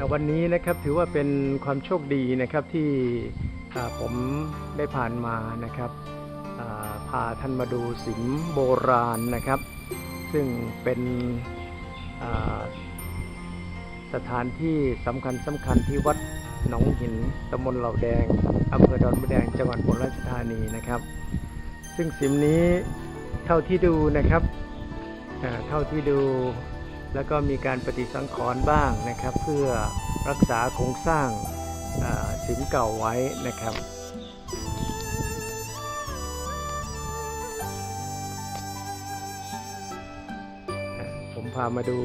แต่วันนี้นะครับถือว่าเป็นความโชคดีนะครับที่ผมได้ผ่านมานะครับพาท่านมาดูสิมโบราณนะครับ ซึ่งเป็นสถานที่สำคัญสำคัญที่วัดหนองหินตำบลเหล่าแดงอำเภอดอนมะแดงจังหวัดอุบลราชธานีนะครับ ซึ่งสิมนี้เท่าที่ดูนะครับเท่าที่ดู แล้วก็มีการปฏิสังขรณ์บ้างนะครับ เพื่อรักษาโครงสร้างสิมเก่าไว้นะครับผมพามาดู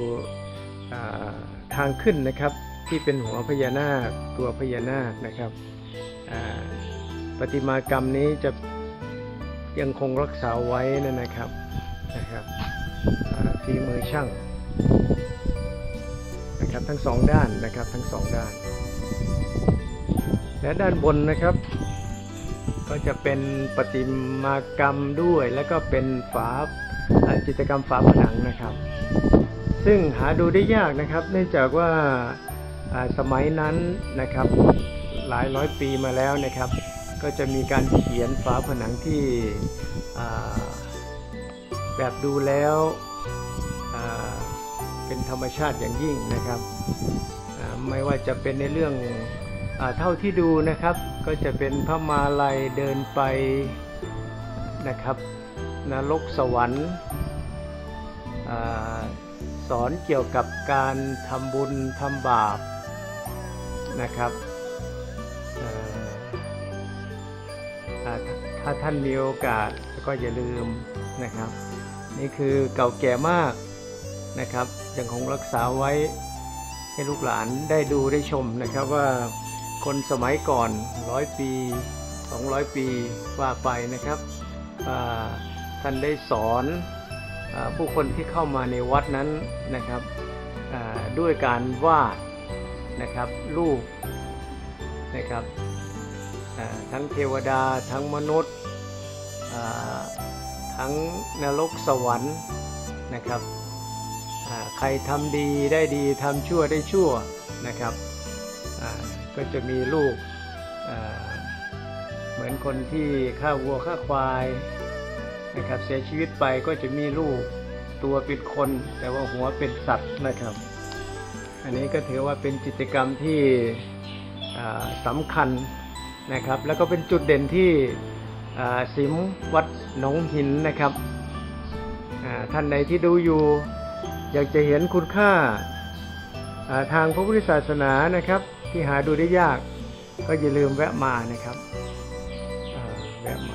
ทางขึ้นนะครับที่เป็นหัวพญานาคตัวพญานาคนะครับประติมากรรมนี้จะยังคงรักษาไว้นะครับนะครับอ่าฝีมือช่าง นะครับทั้งสองด้านนะครับทั้งสองด้าน และด้านบนนะครับ ก็จะเป็นประติมากรรมด้วย แล้วก็เป็นฝาจิตรกรรมฝาผนังนะครับ ซึ่งหาดูได้ยากนะครับ เนื่องจากว่าสมัยนั้นนะครับหลายร้อยปีมาแล้วนะครับ ก็จะมีการเขียนฝาผนังที่แบบดูแล้ว เป็นธรรมชาติอย่างยิ่งนะครับ ไม่ว่าจะเป็นในเรื่องอเท่าที่ดูนะครับ ก็จะเป็นพระมาลัยเดินไปนะครับนรกสวรรค์อสอนเกี่ยวกับการทำบุญทำบาปนะครับถ้าท่านมีโอกาสก็อย่าลืมนะครับ นี่คือเก่าแก่มากนะครับ ยังคงรักษาไว้ให้ลูกหลานได้ดูได้ชมนะครับว่าคนสมัยก่อนร้อยปี 200 ปีว่าไปนะครับท่านได้สอนอผู้คนที่เข้ามาในวัดนั้นนะครับด้วยการวาดนะครับรูปนะครับทั้งเทวดาทั้งมนุษย์ทั้งนรกสวรรค์นะครับ ใครทำดีได้ดีทำชั่วได้ชั่วนะครับก็จะมีรูปอ่าเหมือนคนที่ฆ่าวัวฆ่าควายนะครับเสียชีวิตไปก็จะมีลูกตัวเป็นคน แต่ว่าหัวเป็นสัตว์นะครับ อันนี้ก็ถือว่าเป็นกิจกรรมที่อ่าสำคัญนะครับ แล้วก็เป็นจุดเด่นที่สิมวัดหนองหินนะครับอ่าท่านใดที่ดูอยู่ อยากจะเห็นคุณค่าทางพระพุทธศาสนานะครับ ที่หาดูได้ยากก็อย่าลืมแวะมานะครับแวะมา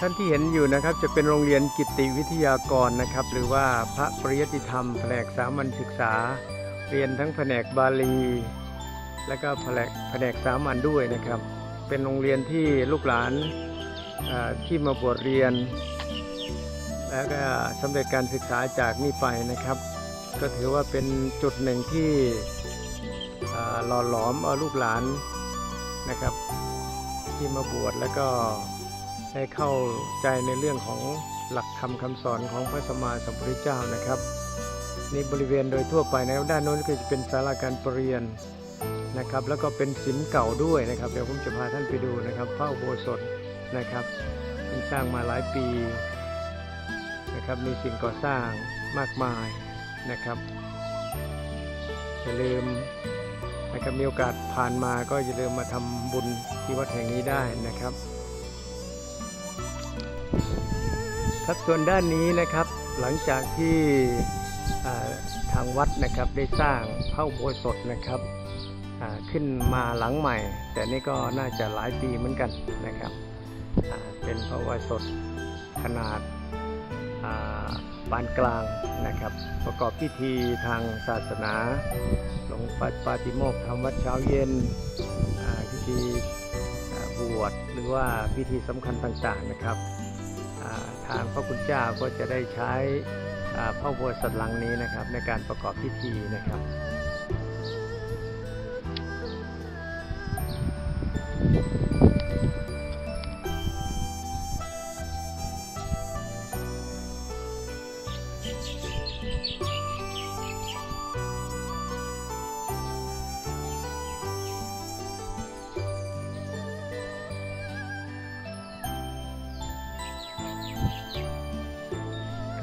ท่านที่เห็นอยู่นะครับจะเป็นโรงเรียนกิตติวิทยากรนะครับ หรือว่าพระปริยติธรรมแผนกสามัญศึกษา เรียนทั้งแผนกบาลี และก็แผนกแผนกสามัญด้วยนะครับ เป็นโรงเรียนที่ลูกหลานที่มาบวชเรียน แล้วก็สำเร็จการศึกษาจากนี่ไปนะครับ ก็ถือว่าเป็นจุดหนึ่งที่หล่อหลอมเอาลูกหลานนะครับ ที่มาบวชแล้วก็ ได้เข้าใจในเรื่องของหลักคำคำสอนของพระสัมมาสัมพุทธเจ้านะครับนี่บริเวณโดยทั่วไปนะครับด้านโน้นก็จะเป็นศาลาการประเรียนนะครับ แล้วก็เป็นสิมเก่าด้วยนะครับ เดี๋ยวผมจะพาท่านไปดูนะครับพระอุโบสถนะครับที่สร้างมาหลายปีนะครับมีสิ่งก่อสร้างมากมายนะครับอย่าลืมนะครับมีโอกาสผ่านมาก็อย่าลืมมาทำบุญที่วัดแห่งนี้ได้นะครับ ครับส่วนด้านนี้นะครับหลังจากที่ทางวัดนะครับได้สร้างพระอุโบสถนะครับขึ้นมาหลังใหม่ แต่นี่ก็น่าจะหลายปีเหมือนกันนะครับเป็นพระอุโบสถขนาดปานกลางนะครับ ประกอบพิธีทางศาสนาหลวงปัดปาติโมกทำวัดเช้าเย็นพิธีบวชหรือว่าพิธีสำคัญต่างๆนะครับ ทางพระคุณเจ้าก็จะได้ใช้พระอุโบสถหลังนี้นะครับ ในการประกอบพิธีนะครับ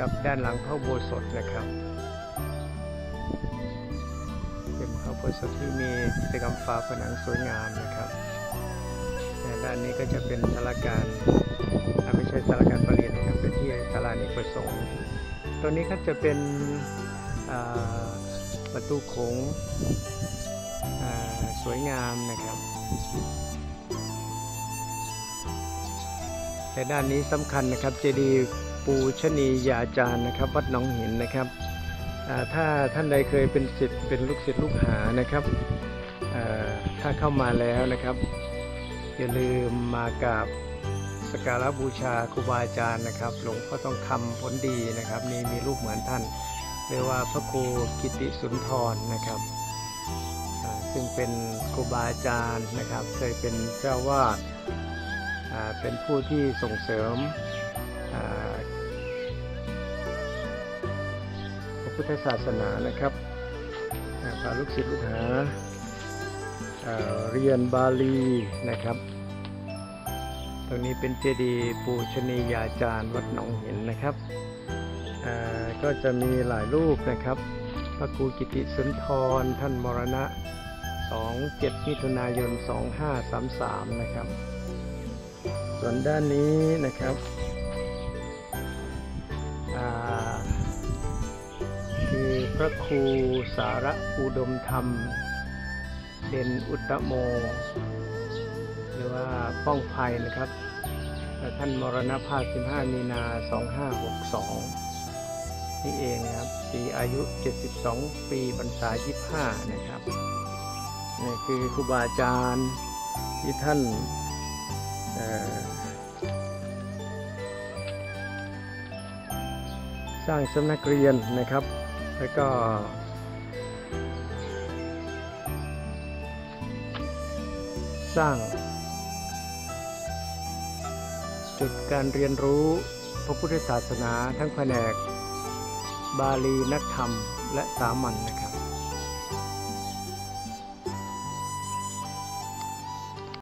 กับ ด้านหลังพระโบสถนะครับ เป็นพระโบสถที่มีกิจกรรมฝาผนังสวยงามนะครับและด้านนี้ก็จะเป็นสารการไม่ใช่สารการประเรียนนะครับเป็นที่สารานิประสงค์ตัวนี้ก็จะเป็นประตูโขงสวยงามนะครับ แต่ด้านนี้สำคัญนะครับเจดีย์ ปูชนียาจารย์นะครับ วัดหนองหินนะครับถ้าท่านใดเคยเป็นศิษย์เป็นลูกศิษย์ลูกหานะครับถ้าเข้ามาแล้วนะครับ อย่าลืมมากราบสการะบูชาครูบาอาจารย์นะครับหลวงพ่อต้องคำผลดีนะครับ นี่มีรูปเหมือนท่านเรียกว่าพระครูกิติสุนทรนะครับซึ่งเป็นครูบาอาจารย์นะครับ เคยเป็นเจ้าวาดเป็นผู้ที่ส่งเสริม พระพุทธศาสนานะครับพาลูกศิษย์ลูกหาเรียนบาลีนะครับ ตรงนี้เป็นเจดีย์ปูชนียาจารย์วัดหนองหินนะครับ ก็จะมีหลายรูปนะครับ พระครูกิติสุนทรท่านมรณะ 27 มิถุนายน 2533 นะครับ ส่วนด้านนี้นะครับ พระครูสาระอุดมธรรมเด่นอุตโม หรือว่าป้องภัยนะครับ ท่านมรณภาพ 15 มีนา 2562 นี่เองครับ ปีอายุ 72 ปีบรรษา 25 นะครับนี่คือครูบาอาจารย์ที่ท่านสร้างสำนักเรียนนะครับ แล้วก็สร้าง จุดการเรียนรู้พระพุทธศาสนาทั้งแผนก บาลีนักธรรมและสามัญนนะครับ